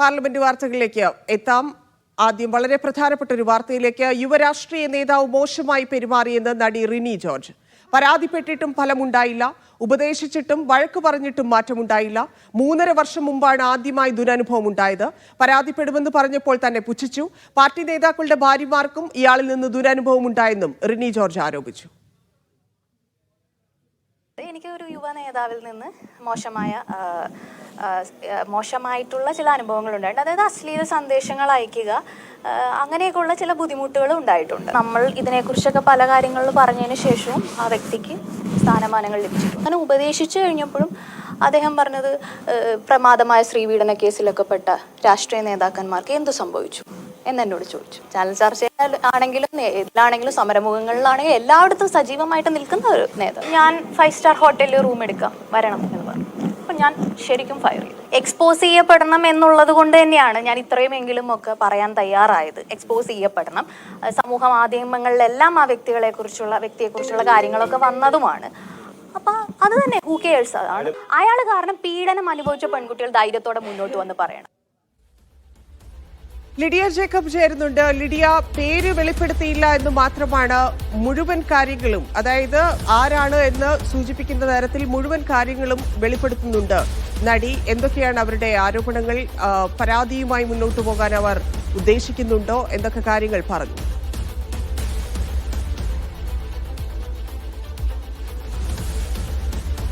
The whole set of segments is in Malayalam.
പാർലമെന്റ് വാർത്തകളിലേക്ക് എത്താം. ആദ്യം വളരെ പ്രധാനപ്പെട്ട ഒരു വാർത്തയിലേക്ക് യുവരാഷ്ട്രീയ നേതാവ് മോശമായി പെരുമാറിയെന്ന് നടി റിനി ജോർജ്. പരാതിപ്പെട്ടിട്ടും ഫലമുണ്ടായില്ല. ഉപദേശിച്ചിട്ടും വഴക്ക് പറഞ്ഞിട്ടും മാറ്റമുണ്ടായില്ല. മൂന്നര വർഷം മുമ്പാണ് ആദ്യമായി ദുരനുഭവം ഉണ്ടായത്. പരാതിപ്പെടുമെന്ന് പറഞ്ഞപ്പോൾ തന്നെ പുച്ഛിച്ചു. പാർട്ടി നേതാക്കളുടെ ഭാര്യമാർക്കും ഇയാളിൽ നിന്ന് ദുരനുഭവം ഉണ്ടായെന്നും റിനി ജോർജ് ആരോപിച്ചു. എനിക്ക് ഒരു യുവ നേതാവിൽ നിന്ന് മോശമായ മോശമായിട്ടുള്ള ചില അനുഭവങ്ങൾ ഉണ്ടായിട്ടുണ്ട് അതായത് അശ്ലീല സന്ദേശങ്ങൾ അയക്കുക അങ്ങനെയൊക്കെയുള്ള ചില ബുദ്ധിമുട്ടുകൾ ഉണ്ടായിട്ടുണ്ട്. നമ്മൾ ഇതിനെക്കുറിച്ചൊക്കെ പല കാര്യങ്ങളിൽ പറഞ്ഞതിന് ശേഷവും ആ വ്യക്തിക്ക് സ്ഥാനമാനങ്ങൾ ലഭിച്ചു അങ്ങനെ ഉപദേശിച്ചു കഴിഞ്ഞപ്പോഴും അദ്ദേഹം പറഞ്ഞത് പ്രമാദമായ സ്ത്രീപീഡന കേസിലൊക്കെ പെട്ട രാഷ്ട്രീയ നേതാക്കന്മാർക്ക് എന്ത് സംഭവിച്ചു? എന്ന് എന്നോട് ചോദിച്ചു. ചാനൽ ചർച്ചയിലാണെങ്കിലും ഇതിലാണെങ്കിലും സമരമുഖങ്ങളിലാണെങ്കിലും എല്ലായിടത്തും സജീവമായിട്ട് നിൽക്കുന്ന ഒരു നേതാവ്. ഞാൻ ഫൈവ് സ്റ്റാർ ഹോട്ടലിൽ റൂം എടുക്കാം വരണം എന്ന് പറഞ്ഞു. അപ്പം ഞാൻ ശരിക്കും ഫയർ ചെയ്തു. എക്സ്പോസ് ചെയ്യപ്പെടണം എന്നുള്ളത് കൊണ്ട് തന്നെയാണ് ഞാൻ ഇത്രയുമെങ്കിലും ഒക്കെ പറയാൻ തയ്യാറായത്. എക്സ്പോസ് ചെയ്യപ്പെടണം. സമൂഹ മാധ്യമങ്ങളിലെല്ലാം ആ വ്യക്തികളെ കുറിച്ചുള്ള വ്യക്തിയെക്കുറിച്ചുള്ള കാര്യങ്ങളൊക്കെ വന്നതുമാണ്. അപ്പൊ അത് തന്നെ ഹൂ കെയേഴ്സ് അതാണ്. അയാൾ കാരണം പീഡനം അനുഭവിച്ച പെൺകുട്ടികൾ ധൈര്യത്തോടെ മുന്നോട്ട് വന്ന് പറയണം. ലിഡിയ ജേക്കബ് ചേരുന്നുണ്ട്. ലിഡിയ പേര് വെളിപ്പെടുത്തിയില്ല എന്ന് മാത്രമാണ് മുഴുവൻ കാര്യങ്ങളും. അതായത് ആരാണ് എന്ന് സൂചിപ്പിക്കുന്ന തരത്തിൽ മുഴുവൻ കാര്യങ്ങളും വെളിപ്പെടുത്തുന്നുണ്ട്. നടി എന്തൊക്കെയാണ് അവരുടെ ആരോപണങ്ങൾ? പരാതിയുമായി മുന്നോട്ട് പോകാൻ അവർ ഉദ്ദേശിക്കുന്നുണ്ടോ? എന്തൊക്കെ കാര്യങ്ങൾ പറഞ്ഞു?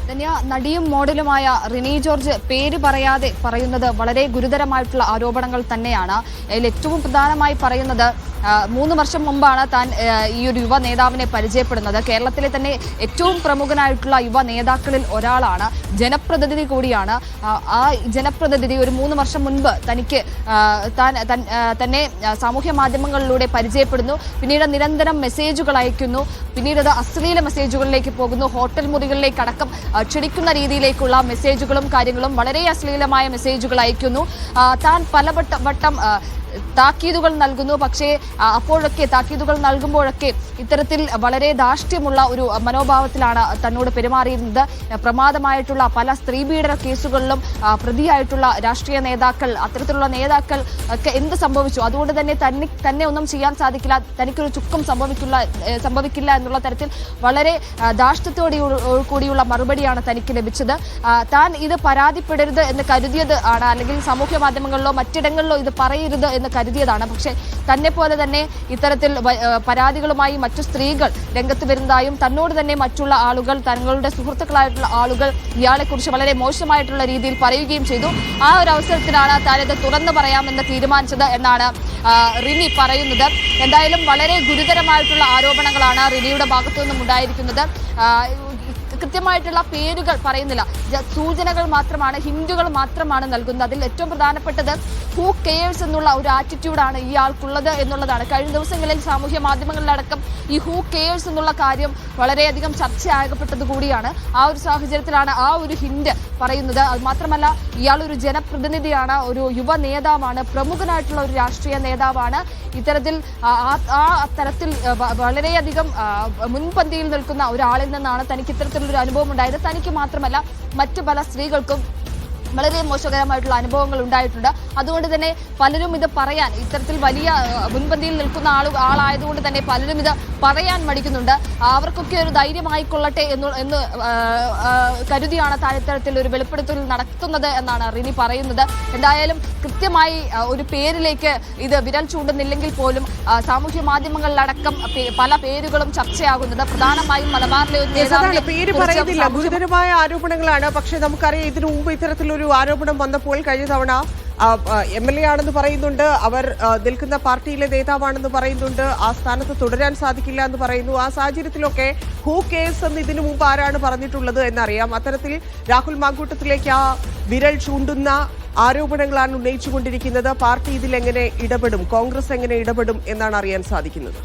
ധന്യ നടിയും മോഡലുമായ റിനി ജോർജ് പേര് പറയാതെ പറയുന്നത് വളരെ ഗുരുതരമായിട്ടുള്ള ആരോപണങ്ങൾ തന്നെയാണ്. അതിൽ ഏറ്റവും പ്രധാനമായി പറയുന്നത് മൂന്ന് വർഷം മുമ്പാണ് താൻ ഈ ഒരു യുവ നേതാവിനെ പരിചയപ്പെടുന്നത്. കേരളത്തിലെ തന്നെ ഏറ്റവും പ്രമുഖനായിട്ടുള്ള യുവ നേതാക്കളിൽ ഒരാളാണ്. ജനപ്രതിനിധി കൂടിയാണ്. ആ, ജനപ്രതിനിധി ഒരു മൂന്ന് വർഷം മുൻപ് തനിക്ക് താൻ തന്നെ സാമൂഹ്യ മാധ്യമങ്ങളിലൂടെ പരിചയപ്പെടുന്നു. പിന്നീട് നിരന്തരം മെസ്സേജുകൾ അയക്കുന്നു. പിന്നീട് അത് അശ്ലീല മെസ്സേജുകളിലേക്ക് പോകുന്നു. ഹോട്ടൽ മുറികളിലേക്ക് അടക്കം ക്ഷണിക്കുന്ന രീതിയിലേക്കുള്ള മെസ്സേജുകളും കാര്യങ്ങളും വളരെ അശ്ലീലമായ മെസ്സേജുകൾ അയക്കുന്നു. താൻ പല വട്ടം താക്കീതുകൾ നൽകുന്നു. പക്ഷേ അപ്പോഴൊക്കെ താക്കീതുകൾ നൽകുമ്പോഴൊക്കെ ഇത്തരത്തിൽ വളരെ ധാർഷ്ട്യമുള്ള ഒരു മനോഭാവത്തിലാണ് തന്നോട് പെരുമാറിയിരുന്നത്. പ്രമാദമായിട്ടുള്ള പല സ്ത്രീപീഡന കേസുകളിലും പ്രതിയായിട്ടുള്ള രാഷ്ട്രീയ നേതാക്കൾ അത്തരത്തിലുള്ള നേതാക്കൾ ഒക്കെ എന്ത് സംഭവിച്ചു? അതുകൊണ്ട് തന്നെ തന്നെ തന്നെ ഒന്നും ചെയ്യാൻ സാധിക്കില്ല. തനിക്കൊരു ചുക്കും സംഭവിക്കില്ല സംഭവിക്കില്ല എന്നുള്ള തരത്തിൽ വളരെ ധാർഷ്ട്യത്തോടെ കൂടിയുള്ള മറുപടിയാണ് തനിക്ക് ലഭിച്ചത്. താൻ ഇത് പരാതിപ്പെടരുത് എന്ന് കരുതിയത് ആണ്. അല്ലെങ്കിൽ സാമൂഹ്യ മാധ്യമങ്ങളിലോ മറ്റിടങ്ങളിലോ ഇത് പറയരുത് എന്ന് കരുതിയതാണ്. പക്ഷേ തന്നെ പോലെ തന്നെ ഇത്തരത്തിൽ പരാതികളുമായി മറ്റു സ്ത്രീകൾ രംഗത്ത് വരുന്നതായും തന്നോട് തന്നെ മറ്റുള്ള ആളുകൾ തങ്ങളുടെ സുഹൃത്തുക്കളായിട്ടുള്ള ആളുകൾ ഇയാളെക്കുറിച്ച് വളരെ മോശമായിട്ടുള്ള രീതിയിൽ പറയുകയും ചെയ്തു. ആ ഒരു അവസരത്തിലാണ് താനിത് തുറന്നു പറയാമെന്ന് തീരുമാനിച്ചത് എന്നാണ് റിനി പറയുന്നത്. എന്തായാലും വളരെ ഗുരുതരമായിട്ടുള്ള ആരോപണങ്ങളാണ് റിനിയുടെ ഭാഗത്തു നിന്നും ഉണ്ടായിരിക്കുന്നത് കൃത്യമായിട്ടുള്ള പേരുകൾ പറയുന്നില്ല. സൂചനകൾ മാത്രമാണ് ഹിന്ദുകൾ മാത്രമാണ് നൽകുന്നത്. അതിൽ ഏറ്റവും പ്രധാനപ്പെട്ടത് ഹൂ കെയേഴ്സ് എന്നുള്ള ഒരു ആറ്റിറ്റ്യൂഡാണ് ഇയാൾക്കുള്ളത് എന്നുള്ളതാണ്. കഴിഞ്ഞ ദിവസങ്ങളിൽ സാമൂഹ്യ മാധ്യമങ്ങളിലടക്കം ഈ ഹൂ കെയേഴ്സ് എന്നുള്ള കാര്യം വളരെയധികം ചർച്ചയാകപ്പെട്ടത് കൂടിയാണ്. ആ ഒരു സാഹചര്യത്തിലാണ് ആ ഒരു ഹിന്റ് പറയുന്നത്. അത് മാത്രമല്ല ഇയാൾ ഒരു ജനപ്രതിനിധിയാണ് ഒരു യുവ നേതാവാണ് പ്രമുഖനായിട്ടുള്ള ഒരു രാഷ്ട്രീയ നേതാവാണ്. ഇത്തരത്തിൽ ആ തരത്തിൽ വളരെയധികം മുൻപന്തിയിൽ നിൽക്കുന്ന ഒരാളിൽ നിന്നാണ് തനിക്ക് ഇത്തരത്തിലൊരു അനുഭവം ഉണ്ടായത് തനിക്ക് മാത്രമല്ല മറ്റു പല സ്ത്രീകൾക്കും വളരെ മോശകരമായിട്ടുള്ള അനുഭവങ്ങൾ ഉണ്ടായിട്ടുണ്ട്. അതുകൊണ്ട് തന്നെ പലരും ഇത് പറയാൻ ഇത്തരത്തിൽ വലിയ മുൻപന്തിയിൽ നിൽക്കുന്ന ആൾ ആളായതുകൊണ്ട് തന്നെ പലരും ഇത് പറയാൻ മടിക്കുന്നുണ്ട്. അവർക്കൊക്കെ ഒരു ധൈര്യമായിക്കൊള്ളട്ടെ എന്ന് എന്ന് കരുതിയാണ് താഴെത്തരത്തിൽ ഒരു വെളിപ്പെടുത്തൽ നടത്തുന്നത് എന്നാണ് റിനി പറയുന്നത്. എന്തായാലും കൃത്യമായി ഒരു പേരിലേക്ക് ഇത് വിരൽ ചൂണ്ടുന്നില്ലെങ്കിൽ പോലും സാമൂഹ്യ മാധ്യമങ്ങളിലടക്കം പല പേരുകളും ചർച്ചയാകുന്നത്. പ്രധാനമായും മലബാറിലെ ഒരു ഗുരുതരമായ ആരോപണങ്ങളാണ്. പക്ഷേ നമുക്കറിയാം ഇതിനു മുമ്പ് ഇത്തരത്തിലൊരു ആരോപണം വന്നപ്പോൾ കഴിഞ്ഞ തവണ എം എൽ എ ആണെന്ന് പറയുന്നുണ്ട്. അവർ നിൽക്കുന്ന പാർട്ടിയിലെ നേതാവാണെന്ന് പറയുന്നുണ്ട്. ആ സ്ഥാനത്ത് തുടരാൻ സാധിക്കില്ല എന്ന് പറയുന്നു. ആ സാഹചര്യത്തിലൊക്കെ ഹൂ കേസ് എന്ന് ഇതിനു മുമ്പ് ആരാണ് പറഞ്ഞിട്ടുള്ളത് എന്നറിയാം. അത്തരത്തിൽ രാഹുൽ മാങ്കൂട്ടത്തിലേക്ക് ആ വിരൽ ചൂണ്ടുന്ന ആരോപണങ്ങളാണ് ഉന്നയിച്ചുകൊണ്ടിരിക്കുന്നത്. പാർട്ടി ഇതിൽ എങ്ങനെ ഇടപെടും? കോൺഗ്രസ് എങ്ങനെ ഇടപെടും എന്നാണ് അറിയാൻ സാധിക്കുന്നത്.